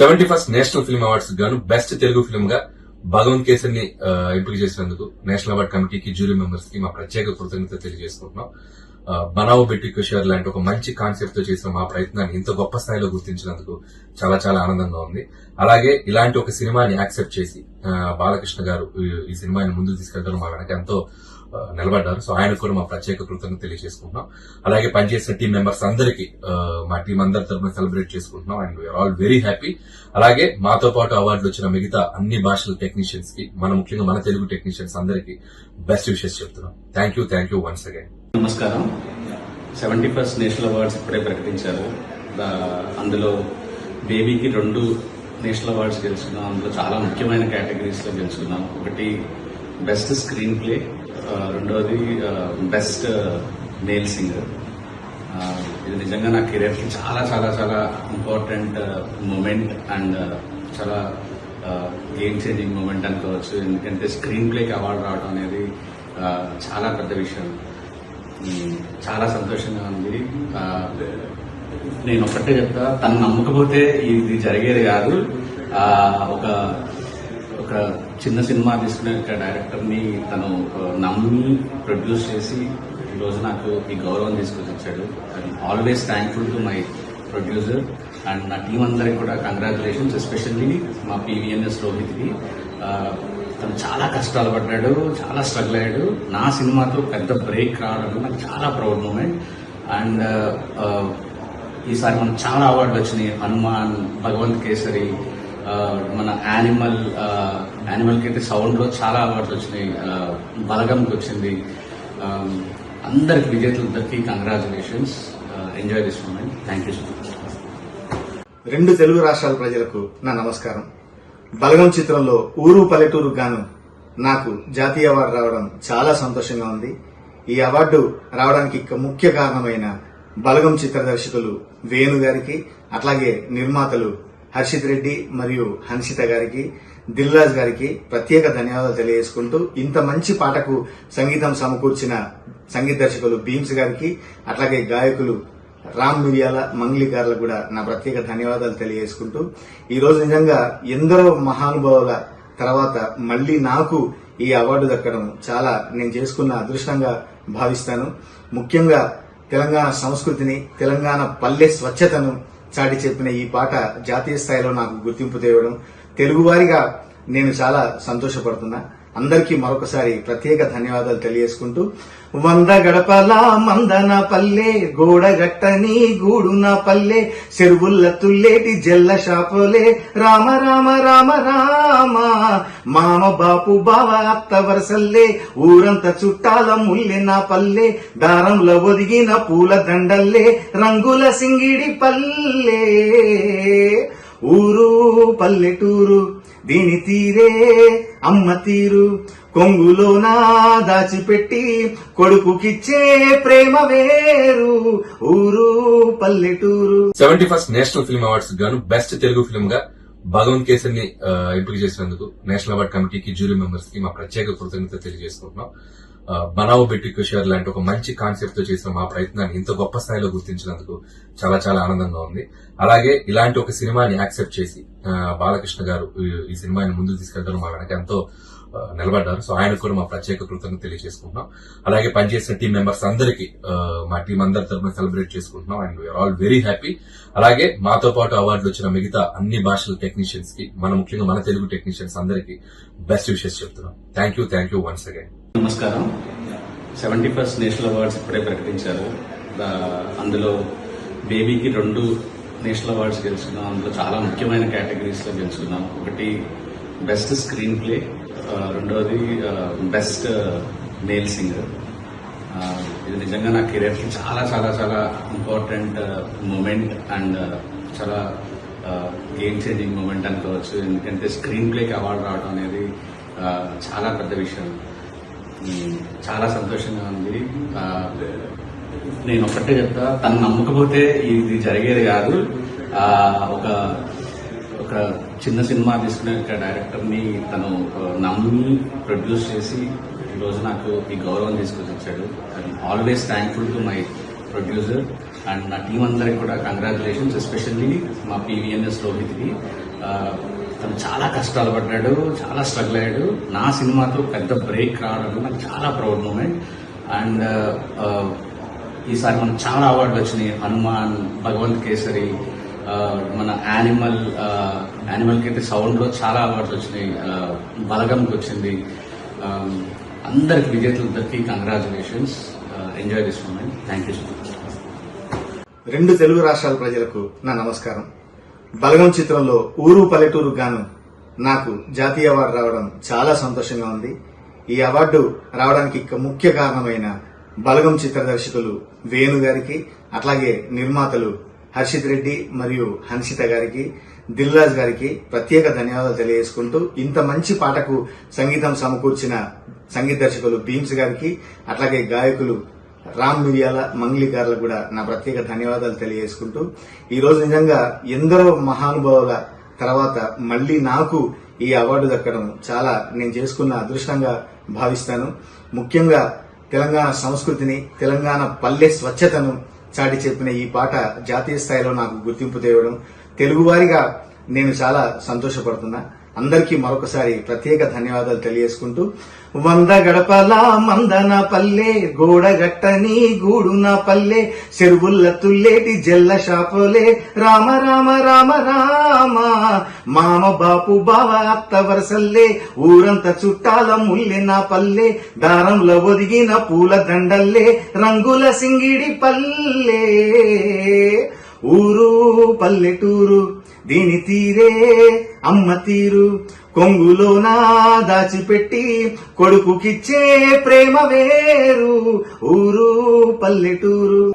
Seventy first national film awards గాను best Telugu ఫిల్మ్గా భగవంత్ కేసర్ని ఎంపిక చేసినందుకు నేషనల్ అవార్డ్ కమిటీకి జ్యూరీ మెంబర్స్కి మా ప్రత్యేక కృతజ్ఞత తెలియజేసుకుంటున్నాం. బనావు బనావో బెట్టి కుషార్ లాంటి ఒక మంచి కాన్సెప్ట్తో చేసిన మా ప్రయత్నాన్ని ఇంత గొప్ప స్థాయిలో గుర్తించినందుకు చాలా చాలా ఆనందంగా ఉంది. అలాగే ఇలాంటి ఒక సినిమాని యాక్సెప్ట్ చేసి బాలకృష్ణ గారు ఈ- సినిమాని ముందుకు తీసుకెళ్తారు మా వెనక ఎంతో నిలబడ్డారు. సో ఆయనకు కూడా మా ప్రత్యేక కృతజ్ఞత తెలియజేసుకుంటున్నాం. అలాగే పనిచేసిన టీం మెంబర్స్ అందరికీ మా టీం అందరి తరఫున సెలబ్రేట్ చేసుకుంటున్నాం. And we are all very happy అలాగే మాతో పాటు అవార్డులు వచ్చిన మిగతా అన్ని భాషల టెక్నీషియన్స్కి మన ముఖ్యంగా మన తెలుగు టెక్నీషియన్స్ అందరికీ బెస్ట్ విషెస్ చెప్తున్నాం. Thank you thank you once again నమస్కారం. సెవెంటీ ఫస్ట్ నేషనల్ అవార్డ్స్ ఇప్పుడే ప్రకటించారు. అందులో బేబీకి రెండు నేషనల్ అవార్డ్స్ గెలుచుకున్నాం. అందులో చాలా ముఖ్యమైన కేటగిరీస్లో గెలుచుకున్నాం. ఒకటి బెస్ట్ స్క్రీన్ ప్లే రెండవది బెస్ట్ మేల్ సింగర్ ఇది నిజంగా నా కెరీర్ చాలా చాలా చాలా ఇంపార్టెంట్ మూమెంట్ అండ్ చాలా గేమ్ చేంజింగ్ మూమెంట్ అనుకోవచ్చు. ఎందుకంటే స్క్రీన్ ప్లేకి అవార్డు రావడం అనేది చాలా పెద్ద విషయం. చాలా సంతోషంగా ఉంది. నేను ఒకటే చెప్తా తను నమ్మకపోతే ఇది జరిగేది కాదు. ఒక ఒక చిన్న సినిమా తీసుకునే ఒక డైరెక్టర్ని తను నమ్మి ప్రొడ్యూస్ చేసి ఈ రోజు నాకు ఈ గౌరవం తీసుకొచ్చి వచ్చాడు always thankful to my producer and నా టీం అందరికి కూడా కంగ్రాచులేషన్స్ ఎస్పెషల్లీ మా పీవీఎన్ఎస్ రోహిత్కి. తను చాలా కష్టాలు పడ్డాడు చాలా స్ట్రగుల్ అయ్యాడు. నా సినిమాతో పెద్ద బ్రేక్ రావడం నాకు చాలా ప్రౌడ్ మూమెంట్. అండ్ ఈసారి మనకు చాలా అవార్డులు వచ్చినాయి. హనుమాన్ భగవంత్ కేసరి మన యానిమల్ యానిమల్కి అయితే సౌండ్లో చాలా అవార్డులు వచ్చినాయి. బలగంకి వచ్చింది. ఆ, అందరికి విజేతలందరికీ congratulations enjoy this moment thank you so much రెండు తెలుగు రాష్ట్రాల ప్రజలకు నా నమస్కారం. బలగం చిత్రంలో ఊరు పల్లెటూరు గాను నాకు జాతీయ అవార్డు రావడం చాలా సంతోషంగా ఉంది. ఈ అవార్డు రావడానికి ముఖ్య కారణమైన బలగం చిత్ర దర్శకులు వేణు గారికి అట్లాగే నిర్మాతలు హర్షిత్ రెడ్డి మరియు హన్షిత గారికి దిల్రాజ్ గారికి ప్రత్యేక ధన్యవాదాలు తెలియజేసుకుంటూ ఇంత మంచి పాటకు సంగీతం సమకూర్చిన సంగీత దర్శకులు భీమ్స్ గారికి అట్లాగే గాయకులు రామ్ మిరియాల మంగ్లీ గారులకు కూడా నా ప్రత్యేక ధన్యవాదాలు తెలియజేసుకుంటూ ఈరోజు నిజంగా ఎందరో మహానుభావుల తర్వాత మళ్ళీ నాకు ఈ అవార్డు దక్కడం చాలా నేను చేసుకున్న అదృష్టంగా భావిస్తాను. ముఖ్యంగా తెలంగాణ సంస్కృతిని తెలంగాణ పల్లె స్వచ్ఛతను చాటి చెప్పిన ఈ పాట జాతీయ స్థాయిలో నాకు గుర్తింపు తేవడం తెలుగువారిగా నేను చాలా సంతోషపడుతున్నా. అందరికీ మరొకసారి ప్రత్యేక ధన్యవాదాలు తెలియజేసుకుంటూ వంద గడపల మందన పల్లె గోడగట్టని గూడున పల్లె చెరువుల్ల తుల్లేటి జల్ల షాపోలే రామ రామ రామ రామ. మామ బాపు బావ అత్త వరసల్లే ఊరంత చుట్టాల ముల్లె నా పల్లె దారంలో ఒదిగిన పూల దండల్లే రంగుల సింగిడి పల్లె. ఊరు పల్లెటూరు దీని తీరే అమ్మ తీరు. కొంగులోనా దాచిపెట్టి కొడుకుకిచ్చే ప్రేమ వేరు. ఊరు పల్లెటూరు. Seventy first national film awards గాను బెస్ట్ తెలుగు ఫిల్మ్గా భగవంత్ కేసర్ని ఎంపిక చేసినందుకు నేషనల్ అవార్డ్ కమిటీకి జ్యూరీ మెంబర్స్కి మా ప్రత్యేక కృతజ్ఞత తెలియజేసుకుంటున్నాం. బనావో బెట్టి కుషార్ లాంటి ఒక మంచి కాన్సెప్ట్తో చేసిన మా ప్రయత్నాన్ని ఇంత గొప్ప స్థాయిలో గుర్తించినందుకు చాలా చాలా ఆనందంగా ఉంది. అలాగే ఇలాంటి ఒక సినిమాని యాక్సెప్ట్ చేసి బాలకృష్ణ గారు ఈ- సినిమాని ముందుకు తీసుకెళ్తారు మా వెనక ఎంతో నిలబడ్డారు. సో ఆయనకు కూడా మా ప్రత్యేక కృతజ్ఞత తెలియజేసుకుంటున్నాం. అలాగే పనిచేసిన టీం మెంబర్స్ అందరికీ మా టీం అందరి తరఫున సెలబ్రేట్ చేసుకుంటున్నాం. And we are all very happy అలాగే మాతో పాటు అవార్డులు వచ్చిన మిగతా అన్ని భాషల టెక్నీషియన్స్కి మన ముఖ్యంగా మన తెలుగు టెక్నీషియన్స్ అందరికీ బెస్ట్ విషెస్ చెప్తున్నాం. Thank you thank you once again నమస్కారం. సెవెంటీ ఫస్ట్ నేషనల్ అవార్డ్స్ ఇప్పుడే ప్రకటించారు. అందులో బేబీకి రెండు నేషనల్ అవార్డ్స్ గెలుచుకున్నాం. అందులో చాలా ముఖ్యమైన కేటగిరీస్లో గెలుచుకున్నాం. ఒకటి బెస్ట్ స్క్రీన్ ప్లే రెండవది బెస్ట్ మేల్ సింగర్. ఇది నిజంగా నా కెరీర్ చాలా చాలా చాలా ఇంపార్టెంట్ మూమెంట్ అండ్ చాలా గేమ్ చేంజింగ్ మూమెంట్ అనుకోవచ్చు. ఎందుకంటే స్క్రీన్ ప్లేకి అవార్డు రావడం అనేది చాలా పెద్ద విషయం. చాలా సంతోషంగా ఉంది. నేను ఒకటే చెప్తా తను నమ్మకపోతే ఇది జరిగేది కాదు. ఒక ఒక చిన్న సినిమా తీసుకునే డైరెక్టర్ని తను నమ్మి ప్రొడ్యూస్ చేసి ఈరోజు నాకు ఈ గౌరవం తీసుకొని వచ్చాడు always thankful to my producer and నా టీం అందరికి కూడా కంగ్రాచులేషన్స్ ఎస్పెషల్లీ మా పీవీఎన్ఎస్ రోహిత్కి. తను చాలా కష్టాలు పడ్డాడు చాలా స్ట్రగుల్ అయ్యాడు. నా సినిమాతో పెద్ద బ్రేక్ రావడం నాకు చాలా ప్రౌడ్ మూమెంట్ అండ్ ఈసారి మనకు చాలా అవార్డులు వచ్చినాయి. హనుమాన్ భగవంత్ కేసరి uh, మన యానిమల్ యానిమల్కి uh, అయితే సౌండ్లో చాలా అవార్డులు వచ్చినాయి. Uh, బలగంకి వచ్చింది. అందరికి అందరికి విజేతలందరికీ congratulations enjoy this moment thank you so much రెండు తెలుగు రాష్ట్రాల ప్రజలకు నా నమస్కారం. బలగం చిత్రంలో ఊరు పల్లెటూరు గాను నాకు జాతీయ అవార్డు రావడం చాలా సంతోషంగా ఉంది. ఈ అవార్డు రావడానికి ముఖ్య కారణమైన బలగం చిత్ర దర్శకులు వేణు గారికి అట్లాగే నిర్మాతలు హర్షిత్ రెడ్డి మరియు హన్షిత గారికి దిల్రాజ్ గారికి ప్రత్యేక ధన్యవాదాలు తెలియజేసుకుంటూ ఇంత మంచి పాటకు సంగీతం సమకూర్చిన సంగీత దర్శకులు భీమ్స్ గారికి అట్లాగే గాయకులు రామ్ మిరియాల మంగ్లీ కూడా నా ప్రత్యేక ధన్యవాదాలు తెలియజేసుకుంటూ ఈరోజు నిజంగా ఎందరో మహానుభావుల తర్వాత మళ్ళీ నాకు ఈ అవార్డు దక్కడం చాలా నేను చేసుకున్న అదృష్టంగా భావిస్తాను. ముఖ్యంగా తెలంగాణ సంస్కృతిని తెలంగాణ పల్లె స్వచ్ఛతను చాటి చెప్పిన ఈ పాట జాతీయ స్థాయిలో నాకు గుర్తింపు తేవడం తెలుగువారిగా నేను చాలా సంతోషపడుతున్నా. అందరికీ మరొకసారి ప్రత్యేక ధన్యవాదాలు తెలియజేసుకుంటూ వంద గడపల మందన పల్లె గోడగట్టని గూడున పల్లె చెరువుల్ల తుల్లేటి జల్ల షాపోలే రామ రామ రామ రామ. మామ బాపు బావ అత్త వరసల్లే ఊరంత చుట్టాల ముల్లె నా పల్లె దారంలో ఒదిగిన పూల దండల్లే రంగుల సింగిడి పల్లె. ఊరు పల్లెటూరు దీని తీరే అమ్మ తీరు. కొంగులోనా దాచిపెట్టి కొడుకుకిచ్చే ప్రేమ వేరు. ఊరు పల్లెటూరు.